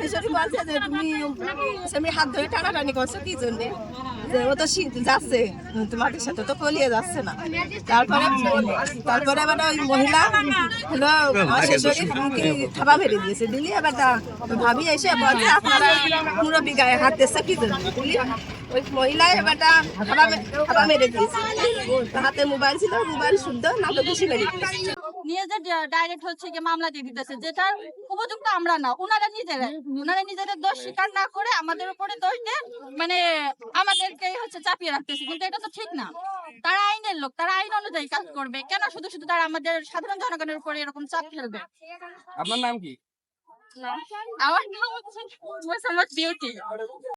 কিশোরী বলছে যে, তুমি সেমনি হাত ধরে টানাটানি করছ কি জন্যে? ও তো শীত যাচ্ছে, তোমাদের সাথে তো কলিয়ে যাচ্ছে না। তারপরে তারপরে এবার ওই মহিলা হলো আমার থাবা মেরে দিয়েছে। দিলি এবার তা ভাবি এসে বলছে, আপনারা পুরো বিঘায় হাত দিচ্ছে কি জন্য? ওই মহিলা থাবা মেরে দিয়েছে। হাতে মোবাইল ছিল, মোবাইল শুদ্ধ না তো খুশি মেরে নিয়ে যে ডাইরেক্ট হচ্ছে কি মামলা দিয়ে দিতেছে যেটার উপযুক্ত আমরা না ওনারা নিজেরা ওনারা নিজেদের দোষ স্বীকার না করে আমাদের উপরে দোষ দিয়ে মানে আমাদেরকে হচ্ছে চাপিয়ে রাখতেছে কিন্তু এটা তো ঠিক না। তারা আইনের লোক তারা আইন অনুযায়ী কাজ করবে কেন শুধু শুধু তারা আমাদের সাধারণ জনগণের উপরে এরকম চাপ ফেলবে? আপনার নাম কি? আমার নাম হচ্ছে বিউটি।